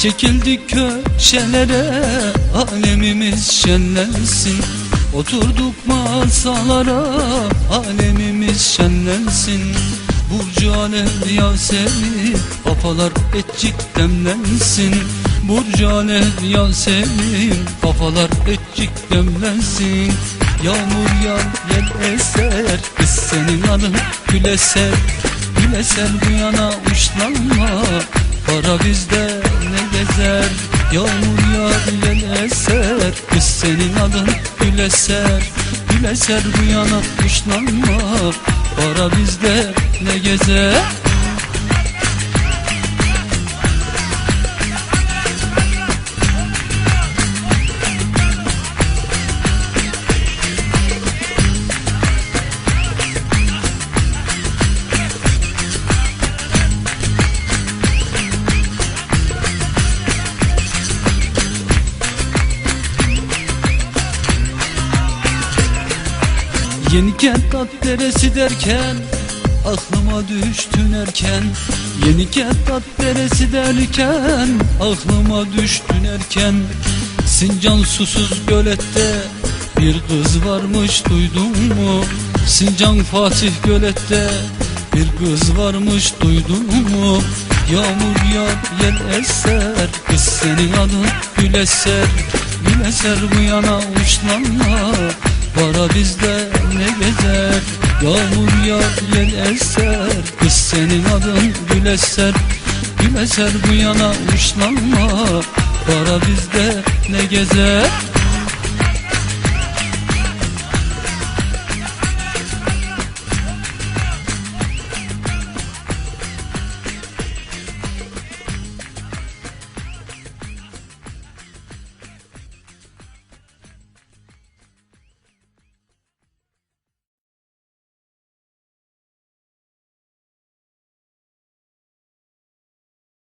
Çekildik köşelere alemimiz şenlensin. Oturduk masalara alemimiz şenlensin. Burcu alev Yasemin kafalar etçik demlensin. Burcu alev Yasemin kafalar etçik demlensin. Yağmur yağar yel eser Kız senin adın gül eser Gül eser bu yana uçlanma Para bizde Yağmur yağar yel eser. Kız senin adın gül eser Gül eser bu yana uçlanma Para bizde ne gezer Yeni kent tat deresi derken Aklıma düştün erken. Yeni kent tat deresi derken Aklıma düştün erken. Sincan susuz gölette Bir kız varmış duydun mu? Sincan Fatih gölette Bir kız varmış duydun mu? Yağmur yağar yel eser Kız senin adın gül eser Gül eser bu yana uçlanma Para bizde ne gezer? Yağmur yağar yel eser. Kız senin adın gül eser. Gül eser bu yana uçlanma. Para bizde ne gezer